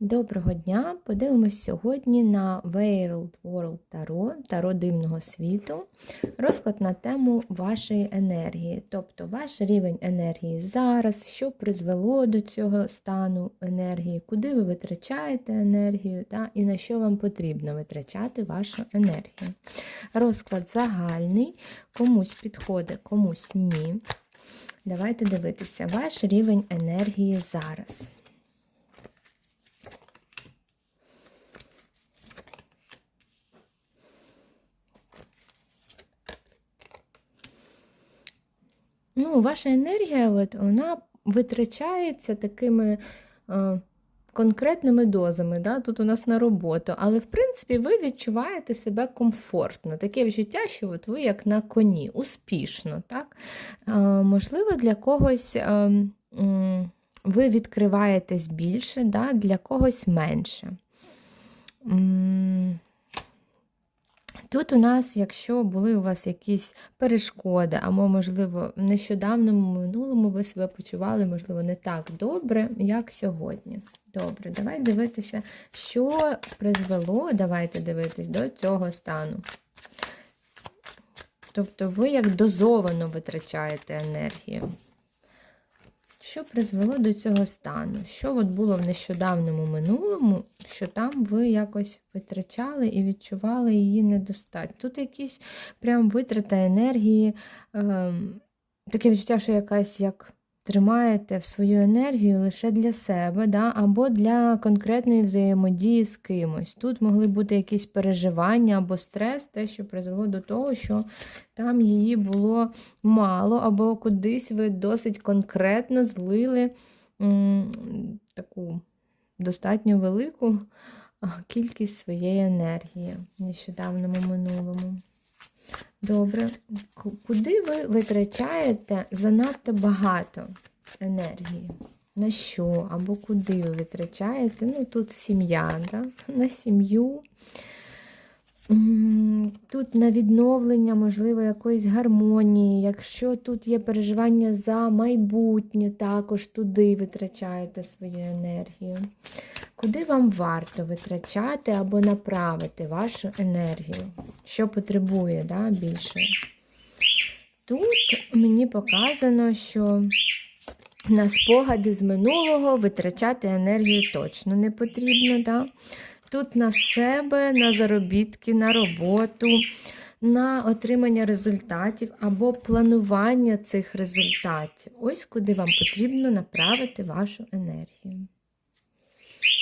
Доброго дня! Подивимось сьогодні на Veiled World Tarot, Таро дивного світу, розклад на тему вашої енергії, тобто ваш рівень енергії зараз, що призвело до цього стану енергії, куди ви витрачаєте енергію та, і на що вам потрібно витрачати вашу енергію. Розклад загальний, комусь підходить, комусь ні. Давайте дивитися, ваш рівень енергії зараз. Ну, ваша енергія, от, вона витрачається такими е, конкретними дозами. Да? Тут у нас на роботу. Але, в принципі, ви відчуваєте себе комфортно. Таке відчуття, що от ви як на коні, успішно. Так? Е, можливо, для когось. Е, м, ви відкриваєтесь більше, да? для когось менше. Тут у нас, якщо були у вас якісь перешкоди, або, можливо, в нещодавному минулому ви себе почували, можливо, не так добре, як сьогодні. Добре, давай дивитися, що призвело, давайте дивитись до цього стану. Тобто ви як дозовано витрачаєте енергію. Що призвело до цього стану? Що от було в нещодавньому минулому, що там ви якось витрачали і відчували її недостатньо? Тут якісь прям витрата енергії, е, таке відчуття, що якась як тримаєте в свою енергію лише для себе, да? або для конкретної взаємодії з кимось. Тут могли бути якісь переживання або стрес, те, що призвело до того, що там її було мало, або кудись ви досить конкретно злили м, таку достатньо велику кількість своєї енергії в нещодавному минулому. Добре, куди ви витрачаєте занадто багато енергії? На що або куди ви витрачаєте? Ну, тут сім'я, да? на сім'ю. Тут на відновлення, можливо, якоїсь гармонії. Якщо тут є переживання за майбутнє, також туди витрачаєте свою енергію. Куди вам варто витрачати або направити вашу енергію? Що потребує да, більше? Тут мені показано, що на спогади з минулого витрачати енергію точно не потрібно. Да? Тут на себе, на заробітки, на роботу, на отримання результатів або планування цих результатів. Ось куди вам потрібно направити вашу енергію.